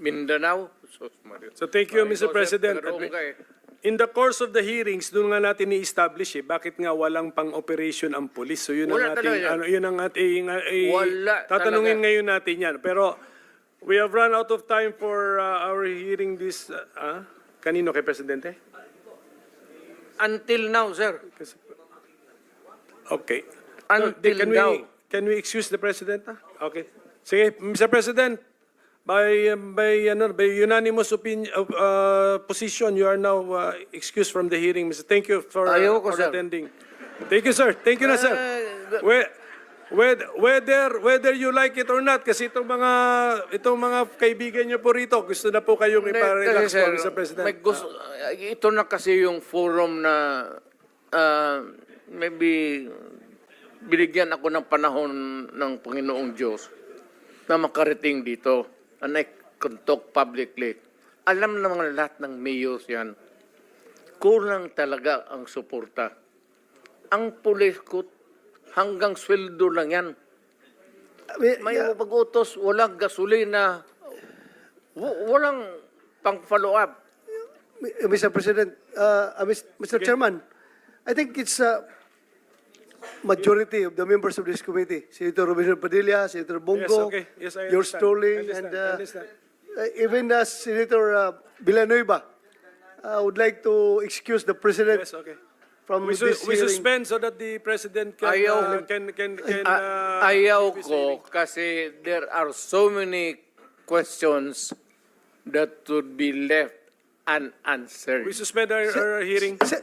Mindanao. Mario. So thank you, Mr. President. eh. In the course of the hearings, doon nga natin i-establish eh, bakit nga walang pang-operation ang police. So yun ang Wala ating, talaga yan. ano, yun ang ating, uh, eh, Wala tatanungin talaga. ngayon natin yan. Pero we have run out of time for uh, our hearing this, uh, ah? kanino kay Presidente? Until now, sir. Kasi- Okay. Until can now. we, can we excuse the President? ah? Okay. Sige, Mr. President, by, um, by, ano, by unanimous opinion, uh, position, you are now uh, excused from the hearing. Mr. Thank you for, uh, Ayaw ko, for sir. attending. Thank you, sir. Thank you na, sir. Eh, We- Whether, whether, whether you like it or not, kasi itong mga, itong mga kaibigan niyo po rito, gusto na po kayong Hindi, iparelax kasi, po, sir, Mr. President. may gusto- ito na kasi yung forum na ah, maybe binigyan ako ng panahon ng Panginoong Diyos na makarating dito and I can talk publicly. Alam naman lahat ng mayors yan, kulang talaga ang suporta. Ang pulis ko, hanggang sweldo lang yan. May pag-utos, walang gasolina, walang pang-follow up. Mr. President, uh, uh, Mr. Chairman, I think it's a majority of the members of this committee, Senator Robinson Padilla, Senator Bongo, okay. Yes, I yours understand. truly, I understand. and uh, understand. uh, even uh, Senator uh, Villanueva. I would like to excuse the President Yes, okay. from We, su- this we hearing. suspend so that the President can, Ayaw. uh, can, can, can, uh, ayaw give his ko kasi there are so many questions that would be left unanswered. We suspend our, our hearing. Se-